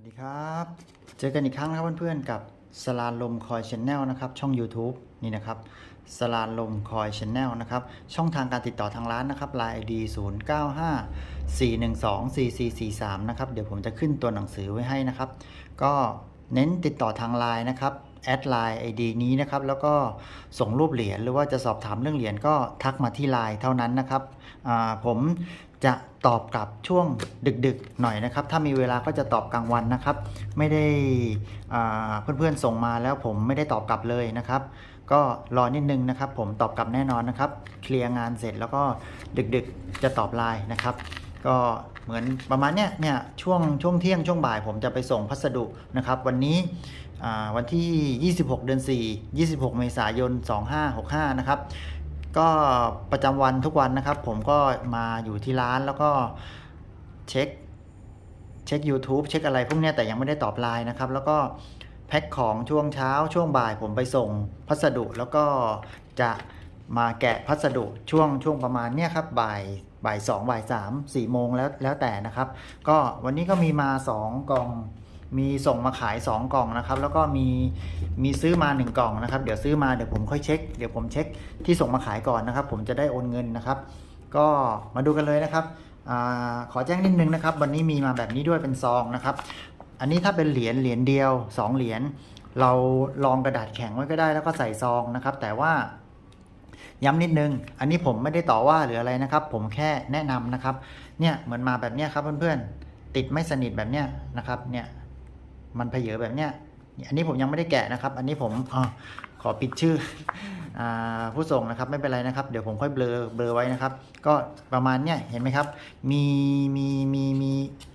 วัสดีครับ เจอกันอีกครั้งนะครับเพื่อนๆกับสลาลมคอยชแนลนะครับช่อง YouTube นี่นะครับสลาลมคอยชแนลนะครับช่องทางการติดต่อทางร้านนะครับ Line ID 0 9 5 4 1 2 4 4 4 3นะครับเดี๋ยวผมจะขึ้นตัวหนังสือไว้ให้นะครับ ก็เน้นติดต่อทางไลน์นะครับแอดไลน์ ID นี้นะครับแล้วก็ส่งรูปเหรียญหรือว่าจะสอบถามเรื่องเหรียญก็ทักมาที่ไลน์เท่านั้นนะครับผม จะตอบกลับช่วงดึกๆหน่อยนะครับ ถ้ามีเวลาก็จะตอบกลางวันนะครับ ไม่ได้เพื่อนๆส่งมาแล้วผมไม่ได้ตอบกลับเลยนะครับ ก็รอนิดนึงนะครับ ผมตอบกลับแน่นอนนะครับ เคลียร์งานเสร็จแล้วก็ดึกๆจะตอบไลน์นะครับ ก็เหมือนประมาณเนี้ยเนี่ยช่วงช่วงเที่ยงช่วงบ่ายผมจะไปส่งพัสดุนะครับ วันนี้วันที่ 26 เดือน 4 26 เมษายน 2565 นะครับ ก็ประจำวันทุกวันนะครับ ผมก็มาอยู่ที่ร้านแล้วก็เช็คเช็ค YouTube เช็คอะไรพวกนี้แต่ยังไม่ได้ตอบไลน์นะครับ แล้วก็แพ็คของช่วงเช้าช่วงบ่ายผมไปส่งพัสดุ แล้วก็จะมาแกะพัสดุช่วงช่วงประมาณเนี้ยครับบ่ายบ่ายสองบ่ายสามสี่โมงแล้วแล้วแต่นะครับ ก็วันนี้ก็มีมา2กล่อง มีส่งมาขาย 2 กล่องนะครับ แล้วก็มีมีซื้อมา 1 กล่องนะครับ เดี๋ยวซื้อมาเดี๋ยวผมค่อยเช็ค เดี๋ยวผมเช็คที่ส่งมาขายก่อนนะครับ ผมจะได้โอนเงินนะครับ ก็มาดูกันเลยนะครับอขอแจ้งนิดนึงนะครับ วันนี้มีมาแบบนี้ด้วยเป็นซองนะครับ อันนี้ถ้าเป็นเหรียญเหรียญเดียว 2 เหรียญเราลองกระดาษแข็งไว้ก็ได้แล้วก็ใส่ซองนะครับ แต่ว่าย้ำนิดนึง อันนี้ผมไม่ได้ต่อว่าหรืออะไรนะครับ ผมแค่แนะนำนะครับ เนี่ยเหมือนมาแบบเนี้ยครับเพื่อนๆ ติดไม่สนิทแบบเนี้ยนะครับ เนี่ย มันเพเยอแบบเนี้ยอันนี้ผมยังไม่ได้แกะนะครับ อันนี้ผมออขอปิดชื่ออาผู้ส่งนะครับไม่เป็นไรนะครับ เดี๋ยวผมค่อยเบลอเบลอไว้นะครับ ก็ประมาณเนี้ยเห็นไหมครับ มีมีมีมี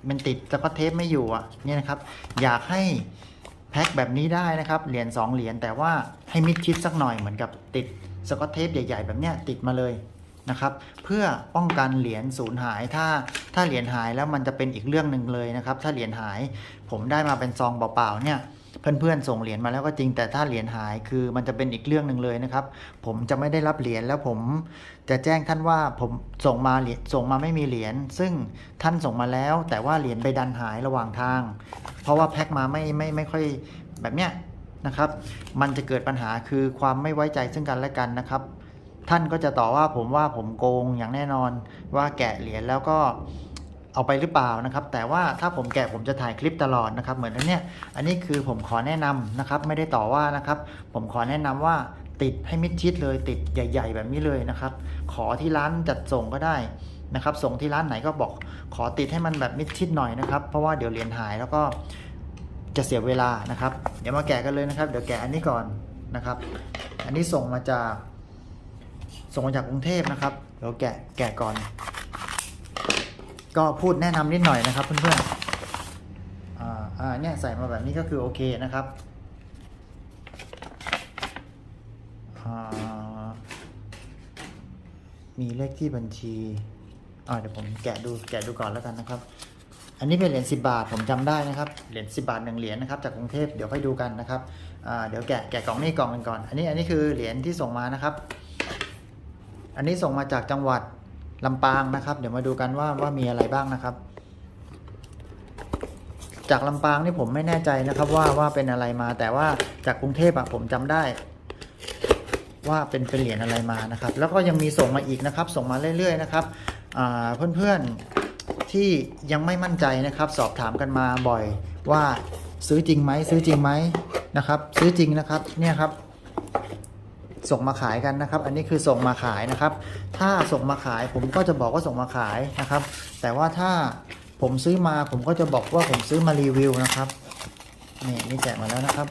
มันติดสกอตเทปไม่อยู่อะเนี่ยนะครับ อยากให้แพ็คแบบนี้ได้นะครับ เหรียญ2เหรียญแต่ว่าให้มิดชิดสักหน่อยเหมือนกับติดสกอตเทปใหญ่ ๆ แบบเนี้ยติดมาเลย นะครับ เพื่อป้องกันเหรียญสูญหาย ถ้าถ้าเหรียญหายแล้วมันจะเป็นอีกเรื่องหนึ่งเลยนะครับ ถ้าเหรียญหายผมได้มาเป็นซองเปล่าๆเนี่ยเพื่อนๆส่งเหรียญมาแล้วก็จริงแต่ถ้าเหรียญหายคือมันจะเป็นอีกเรื่องหนึ่งเลยนะครับ ผมจะไม่ได้รับเหรียญแล้วผมจะแจ้งท่านว่าผมส่งมาเหรียญส่งมาไม่มีเหรียญซึ่งท่านส่งมาแล้ว แต่ว่าเหรียญไปดันหายระหว่างทาง เพราะว่าแพ็คมาไม่ไม่ไม่ค่อยแบบเนี้ยนะครับ มันจะเกิดปัญหาคือความไม่ไว้ใจซึ่งกันและกันนะครับ ท่านก็จะต่อว่าผมว่าผมโกงอย่างแน่นอนว่าแกะเหรียญแล้วก็เอาไปหรือเปล่านะครับ แต่ว่าถ้าผมแกะผมจะถ่ายคลิปตลอดนะครับ เหมือนอันเนี้ยอันนี้คือผมขอแนะนำนะครับ ไม่ได้ต่อว่านะครับ ผมขอแนะนำว่าติดให้มิดชิดเลยติดใหญ่ ๆ แบบนี้เลยนะครับ ขอที่ร้านจัดส่งก็ได้นะครับ ส่งที่ร้านไหนก็บอกขอติดให้มันแบบมิดชิดหน่อยนะครับ เพราะว่าเดี๋ยวเหรียญหายแล้วก็จะเสียเวลานะครับ เดี๋ยวมาแกะกันเลยนะครับ เดี๋ยวแกะอันนี้ก่อนนะครับ อันนี้ส่งมาจาก ส่งมาจากกรุงเทพนะครับเดี๋ยวแกะแกะก่อน ก็พูดแนะนำนิดหน่อยนะครับเพื่อนๆอ่าอ่าเนี่ยใส่มาแบบนี้ก็คือโอเคนะครับอ่ามีเลขที่บัญชีอ่าเดี๋ยวผมแกะดูแกะดูก่อนแล้วกันนะครับ อันนี้เป็นเหรียญ10 บาทผมจำได้นะครับ เหรียญ10 บาทหนึ่งเหรียญนะครับจากกรุงเทพเดี๋ยวค่อยดูกันนะครับอ่าเดี๋ยวแกะแกะกล่องนี้กล่องหนึงก่อน อันนี้อันนี้คือเหรียญที่ส่งมานะครับ อันนี้ส่งมาจากจังหวัดลำปางนะครับ เดี๋ยวมาดูกันว่าว่ามีอะไรบ้างนะครับ จากลำปางนี่ผมไม่แน่ใจนะครับว่าว่าเป็นอะไรมา แต่ว่าจากกรุงเทพอะผมจำได้ ว่าเป็นเป็นเหรียญอะไรมานะครับ แล้วก็ยังมีส่งมาอีกนะครับ ส่งมาเรื่อยๆนะครับเพื่อนๆที่ยังไม่มั่นใจนะครับ สอบถามกันมาบ่อยว่าซื้อจริงไหมซื้อจริงไหมนะครับ ซื้อจริงนะครับเนี่ยครับ ส่งมาขายกันนะครับ อันนี้คือส่งมาขายนะครับ ถ้าส่งมาขายผมก็จะบอกว่าส่งมาขายนะครับ แต่ว่าถ้าผมซื้อมาผมก็จะบอกว่าผมซื้อมารีวิวนะครับนี่นี่แจกมาแล้วนะครับ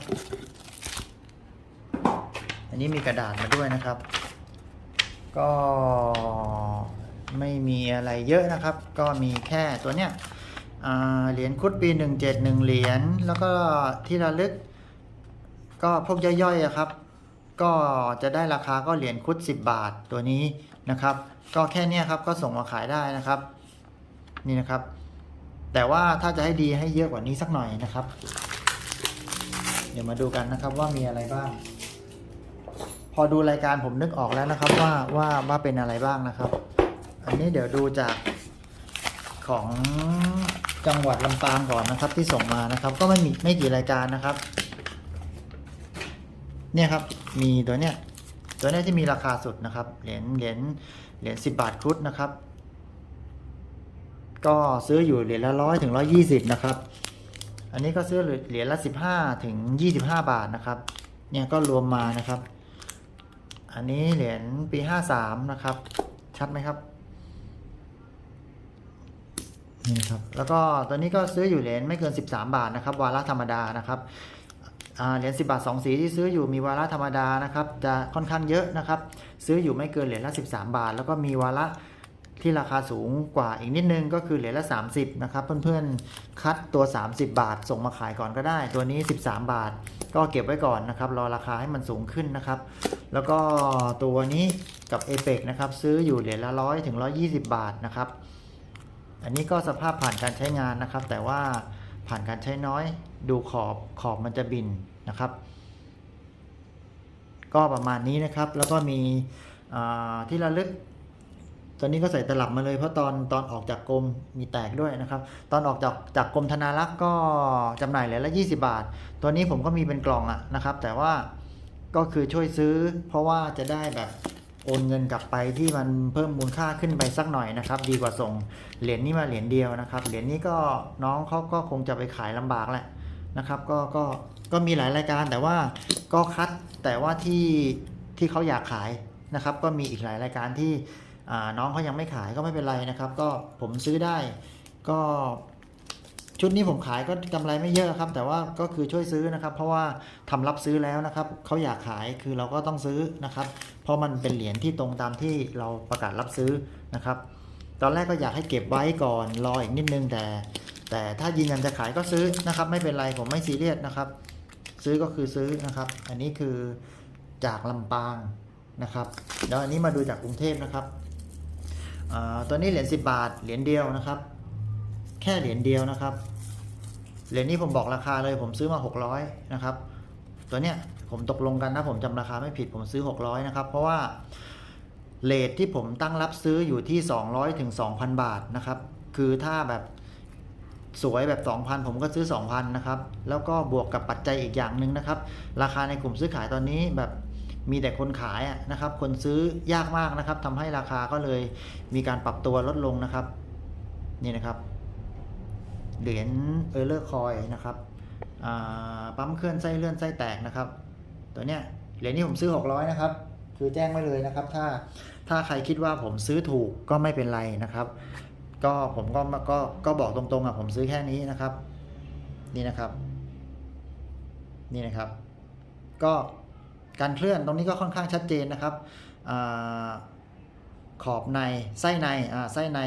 อันนี้มีกระดาษมาด้วยนะครับ ก็ไม่มีอะไรเยอะนะครับ ก็มีแค่ตัวเนี้ยเหรียญคุดปี 171 เหรียญแล้วก็ที่ระลึก ก็พวกย่อยๆอะครับ ก็จะได้ราคาก็เหรียญคุด 10 บาทตัวนี้นะครับ ก็แค่นี้ครับก็ส่งมาขายได้นะครับ นี่นะครับ แต่ว่าถ้าจะให้ดีให้เยอะกว่านี้สักหน่อยนะครับ เดี๋ยวมาดูกันนะครับว่ามีอะไรบ้าง พอดูรายการผมนึกออกแล้วนะครับว่าว่าว่าเป็นอะไรบ้างนะครับ อันนี้เดี๋ยวดูจากของจังหวัดลำปางก่อนนะครับที่ส่งมานะครับ ก็ไม่มีไม่กี่รายการนะครับ เนี่ยครับ มีตัวเนี้ย ตัวเนี้ยที่มีราคาสุดนะครับ เหรียญ เหรียญ เหรียญสิบบาทครุฑนะครับ ก็ซื้ออยู่เหรียญละร้อยถึงร้อยี่สิบนะครับ อันนี้ก็ซื้อเหรียญละสิบห้าถึงยี่สิบห้าบาทนะครับ เนี่ยก็รวมมานะครับ อันนี้เหรียญปีห้าสามนะครับ ชัดไหมครับนี่ครับ แล้วก็ตัวนี้ก็ซื้ออยู่เหรียญไม่เกิน 13 บาทนะครับ วาระธรรมดานะครับ เหรียญ10 บาท 2 สีที่ซื้ออยู่มีวาระธรรมดานะครับ จะค่อนข้างเยอะนะครับ ซื้ออยู่ไม่เกินเหรียญละ 13 บาท แล้วก็มีวาระที่ราคาสูงกว่าอีกนิดนึงก็คือเหรียญละ 30 นะครับ เพื่อนๆ คัดตัว 30 บาท ส่งมาขายก่อนก็ได้ ตัวนี้ 13 บาท ก็เก็บไว้ก่อนนะครับ รอราคาให้มันสูงขึ้นนะครับ แล้วก็ตัวนี้กับ a p e c นะครับ ซื้ออยู่เหรียญละร้อยถึง 120 บาทนะครับ อันนี้ก็สภาพผ่านการใช้งานนะครับ แต่ว่าผ่านการใช้น้อย ดูขอบขอบมันจะบินนะครับ ก็ประมาณนี้นะครับ แล้วก็มีที่ระลึก ตอนนี้ก็ใส่ตลับมาเลยเพราะตอนตอนออกจากกรมมีแตกด้วยนะครับ ตอนออกจากจากกรมธนารักษ์ก็จำหน่ายเหรียญละ20 บาท ตัวนี้ผมก็มีเป็นกล่องอะนะครับ แต่ว่าก็คือช่วยซื้อ เพราะว่าจะได้แบบโอนเงินกลับไปที่มันเพิ่มมูลค่าขึ้นไปสักหน่อยนะครับ ดีกว่าส่งเหรียญนี้มาเหรียญเดียวนะครับเหรียญนี้ก็น้องเขาก็คงจะไปขายลำบากแหละ นะครับก็ก็ก็มีหลายรายการแต่ว่าก็คัดแต่ว่าที่ที่เขาอยากขายนะครับ ก็มีอีกหลายรายการที่น้องเขายังไม่ขายก็ไม่เป็นไรนะครับ ก็ผมซื้อได้ก็ชุดนี้ผมขายก็กำไรไม่เยอะครับ แต่ว่าก็คือช่วยซื้อนะครับ เพราะว่าทำรับซื้อแล้วนะครับเขาอยากขายคือเราก็ต้องซื้อนะครับ เพราะมันเป็นเหรียญที่ตรงตามที่เราประกาศรับซื้อนะครับ ตอนแรกก็อยากให้เก็บไว้ก่อนรออีกนิดนึงแต่ แต่ถ้ายืนยันจะขายก็ซื้อนะครับ ไม่เป็นไรผมไม่ซีเรียสนะครับ ซื้อก็คือซื้อนะครับ อันนี้คือจากลำปางนะครับแล้วอันนี้มาดูจากกรุงเทพนะครับตัวนี้เหรียญ10 บาทเหรียญเดียวนะครับ แค่เหรียญเดียวนะครับเหรียญนี้ผมบอกราคาเลยผมซื้อมา 600นะครับตัวเนี้ยผมตกลงกันนะผมจำราคาไม่ผิดผมซื้อ 600นะครับเพราะว่าเลทที่ผมตั้งรับซื้ออยู่ที่ 200ถึง2,000 บาทนะครับคือถ้าแบบ สวยแบบ 2,000 ผมก็ซื้อ 2,000 นะครับ แล้วก็บวกกับปัจจัยอีกอย่างหนึ่งนะครับ ราคาในกลุ่มซื้อขายตอนนี้แบบมีแต่คนขายนะครับ คนซื้อยากมากนะครับทำให้ราคาก็เลยมีการปรับตัวลดลงนะครับ นี่นะครับ เหรียญเออร์เลอร์คอยนะครับปั๊มเคลื่อนไส้เลื่อนไส้แตกนะครับ ตัวเนี้ยเหรียญนี้ผมซื้อ 600 นะครับ คือแจ้งไว้เลยนะครับ ถ้าถ้าใครคิดว่าผมซื้อถูกก็ไม่เป็นไรนะครับ ก็ผมก็ก็ก็บอกตรงๆอะผมซื้อแค่นี้นะครับ นี่นะครับ นี่นะครับ ก็การเคลื่อนตรงนี้ก็ค่อนข้างชัดเจนนะครับอขอบในไส้ในอ่าไส้ใน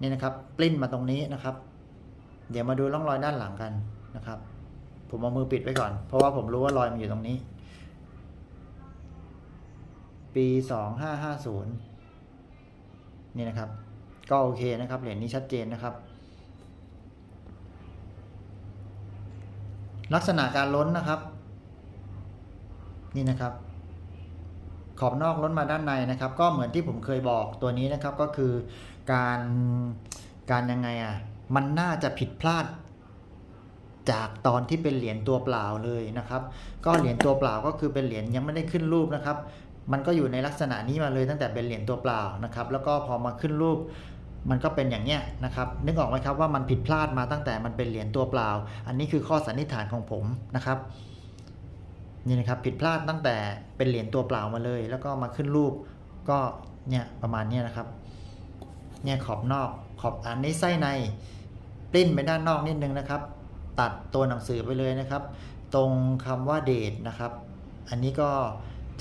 นี่นะครับปลิ้นมาตรงนี้นะครับ เดี๋ยวมาดูร่องรอยด้านหลังกันนะครับ ผมเอามือปิดไว้ก่อน เพราะว่าผมรู้ว่ารอยมันอยู่ตรงนี้ ปีสองห้าห้าศูนย์นี่นะครับ ก็โอเคนะครับ เหรียญนี้ชัดเจนนะครับ ลักษณะการล้นนะครับ นี่นะครับ ขอบนอกล้นมาด้านในนะครับ ก็เหมือนที่ผมเคยบอกตัวนี้นะครับก็คือการการยังไงอะมันน่าจะผิดพลาดจากตอนที่เป็นเหรียญตัวเปล่าเลยนะครับ ก็เหรียญตัวเปล่าก็คือเป็นเหรียญยังไม่ได้ขึ้นรูปนะครับ มันก็อยู่ในลักษณะนี้มาเลยตั้งแต่เป็นเหรียญตัวเปล่านะครับ แล้วก็พอมาขึ้นรูป มันก็เป็นอย่างเนี้ยนะครับนึกออกไหมครับว่ามันผิดพลาดมาตั้งแต่มันเป็นเหรียญตัวเปล่า อันนี้คือข้อสันนิษฐานของผมนะครับนี่นะครับผิดพลาดตั้งแต่เป็นเหรียญตัวเปล่ามาเลย แล้วก็มาขึ้นรูปก็เนี่ยประมาณเนี้ยนะครับเนี่ยขอบนอกขอบอันนี้ไส้ในปลิ้นไปด้านนอกนิดนึงนะครับ ตัดตัวหนังสือไปเลยนะครับ ตรงคำว่าเดทนะครับ อันนี้ก็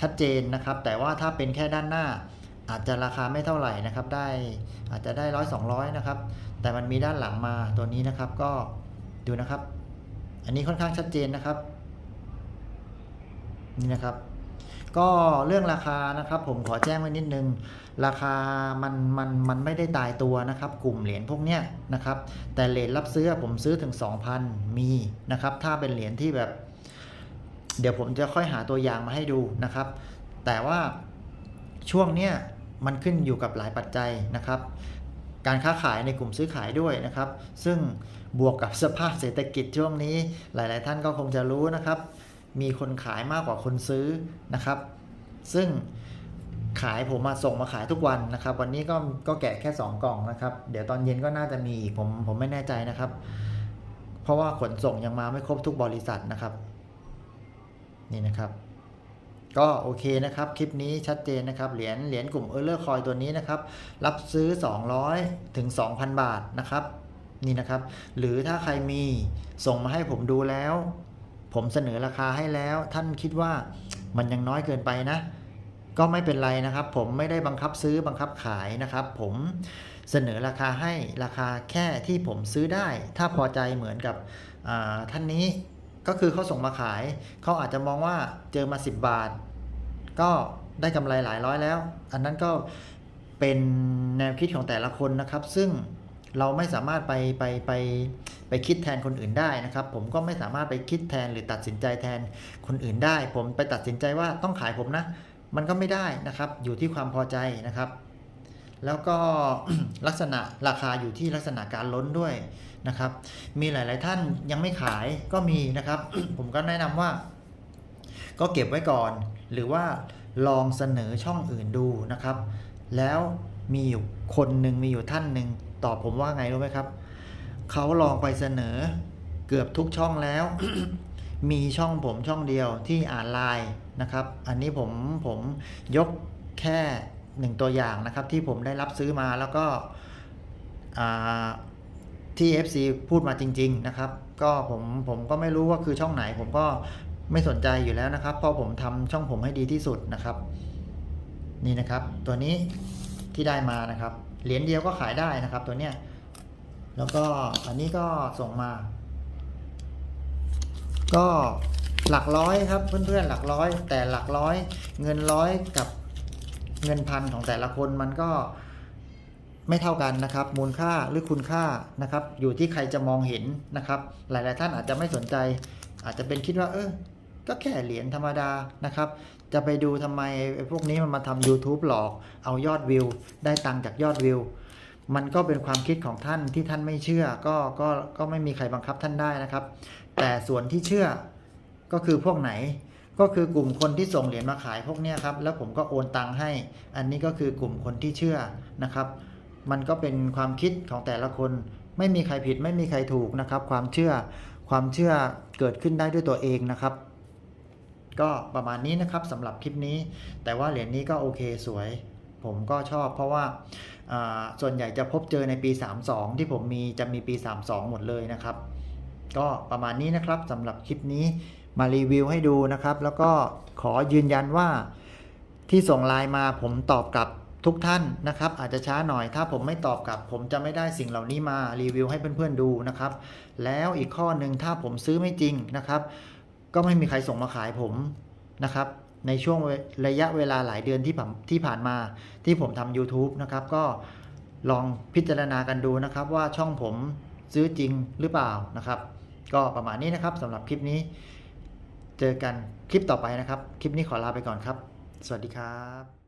ชัดเจนนะครับ แต่ว่าถ้าเป็นแค่ด้านหน้า อาจจะราคาไม่เท่าไหร่นะครับ ได้อาจจะได้ร้อยสองร้อยนะครับ แต่มันมีด้านหลังมาตัวนี้นะครับ ก็ดูนะครับ อันนี้ค่อนข้างชัดเจนนะครับ นี่นะครับ ก็เรื่องราคานะครับ ผมขอแจ้งไว้นิดนึง ราคามันมันมันไม่ได้ตายตัวนะครับ กลุ่มเหรียญพวกเนี้ยนะครับ แต่เหรียญรับซื้อผมซื้อถึง 2,000 มีนะครับ ถ้าเป็นเหรียญที่แบบ เดี๋ยวผมจะค่อยหาตัวอย่างมาให้ดูนะครับ แต่ว่าช่วงเนี้ย มันขึ้นอยู่กับหลายปัจจัยนะครับ การค้าขายในกลุ่มซื้อขายด้วยนะครับ ซึ่งบวกกับสภาพเศรษฐกิจช่วงนี้ หลาย ๆ ท่านก็คงจะรู้นะครับ มีคนขายมากกว่าคนซื้อนะครับ ซึ่งขายผมมาส่งมาขายทุกวันนะครับ วันนี้ก็ก็แกะแค่ 2 กล่องนะครับ เดี๋ยวตอนเย็นก็น่าจะมีอีกผมผมไม่แน่ใจนะครับ เพราะว่าขนส่งยังมาไม่ครบทุกบริษัทนะครับ นี่นะครับ ก็โอเคนะครับ คลิปนี้ชัดเจนนะครับ เหรียญเหรียญกลุ่มเออร์เลอร์คอยตัวนี้นะครับ รับซื้อ 200 ถึง 2,000 บาทนะครับ นี่นะครับ หรือถ้าใครมีส่งมาให้ผมดูแล้ว ผมเสนอราคาให้แล้ว ท่านคิดว่ามันยังน้อยเกินไปนะ ก็ไม่เป็นไรนะครับ ผมไม่ได้บังคับซื้อบังคับขายนะครับ ผมเสนอราคาให้ราคาแค่ที่ผมซื้อได้ ถ้าพอใจเหมือนกับท่านนี้ ก็คือเขาส่งมาขาย เขาอาจจะมองว่าเจอมา 10 บาท ก็ได้กำไรหลายร้อยแล้ว อันนั้นก็เป็นแนวคิดของแต่ละคนนะครับ ซึ่งเราไม่สามารถไปไปไปไปคิดแทนคนอื่นได้นะครับ ผมก็ไม่สามารถไปคิดแทนหรือตัดสินใจแทนคนอื่นได้ ผมไปตัดสินใจว่าต้องขายผมนะ มันก็ไม่ได้นะครับ อยู่ที่ความพอใจนะครับ แล้วก็ลักษณะราคาอยู่ที่ลักษณะการล้นด้วยนะครับ มีหลาย ๆ ท่านยังไม่ขายก็มีนะครับ ผมก็แนะนำว่า ก็เก็บไว้ก่อน หรือว่าลองเสนอช่องอื่นดูนะครับ แล้วมีอยู่คนหนึ่งมีอยู่ท่านหนึ่งตอบผมว่าไงรู้ไหมครับเขาลองไปเสนอเกือบทุกช่องแล้ว มีช่องผมช่องเดียวที่อ่านไลน์นะครับ อันนี้ผมผมยกแค่ หนึ่งตัวอย่างนะครับที่ผมได้รับซื้อมาแล้วก็ที่ FC พูดมาจริง ๆ นะครับ ก็ผมผมก็ไม่รู้ว่าคือช่องไหน ผมก็ไม่สนใจอยู่แล้วนะครับ เพราะผมทำช่องผมให้ดีที่สุดนะครับ นี่นะครับ ตัวนี้ที่ได้มานะครับ เหรียญเดียวก็ขายได้นะครับ ตัวเนี้ยแล้วก็อันนี้ก็ส่งมา ก็หลักร้อยครับเพื่อนๆหลักร้อย แต่หลักร้อย เงินร้อยกับ เงินพันของแต่ละคนมันก็ไม่เท่ากันนะครับ มูลค่าหรือคุณค่านะครับ อยู่ที่ใครจะมองเห็นนะครับ หลาย ๆ ท่านอาจจะไม่สนใจ อาจจะเป็นคิดว่า เออ ก็แค่เหรียญธรรมดานะครับ จะไปดูทำไมพวกนี้มันมาทำ YouTube หลอก เอายอดวิว ได้ตังค์จากยอดวิว มันก็เป็นความคิดของท่านที่ท่านไม่เชื่อ ก็ก็ก็ไม่มีใครบังคับท่านได้นะครับ แต่ส่วนที่เชื่อก็คือพวกไหน ก็คือกลุ่มคนที่ส่งเหรียญมาขายพวกนี้ครับ แล้วผมก็โอนตังให้ อันนี้ก็คือกลุ่มคนที่เชื่อนะครับ มันก็เป็นความคิดของแต่ละคน ไม่มีใครผิดไม่มีใครถูกนะครับ ความเชื่อ ความเชื่อเกิดขึ้นได้ด้วยตัวเองนะครับ ก็ประมาณนี้นะครับสำหรับคลิปนี้ แต่ว่าเหรียญนี้ก็โอเคสวย ผมก็ชอบเพราะว่าอ่าส่วนใหญ่จะพบเจอในปี 32 ที่ผมมีจะมีปี 32 หมดเลยนะครับ ก็ประมาณนี้นะครับสำหรับคลิปนี้ มารีวิวให้ดูนะครับ แล้วก็ขอยืนยันว่าที่ส่งไลน์มาผมตอบกลับทุกท่านนะครับ อาจจะช้าหน่อยถ้าผมไม่ตอบกลับ ผมจะไม่ได้สิ่งเหล่านี้มารีวิวให้เพื่อนๆดูนะครับ แล้วอีกข้อหนึ่งถ้าผมซื้อไม่จริงนะครับ ก็ไม่มีใครส่งมาขายผมนะครับ ในช่วงระยะเวลาหลายเดือนที่ผมที่ผ่านมาที่ผมทำ YouTube นะครับ ก็ลองพิจารณากันดูนะครับ ว่าช่องผมซื้อจริงหรือเปล่านะครับ ก็ประมาณนี้นะครับสำหรับคลิปนี้ เจอกันคลิปต่อไปนะครับ คลิปนี้ขอลาไปก่อนครับ สวัสดีครับ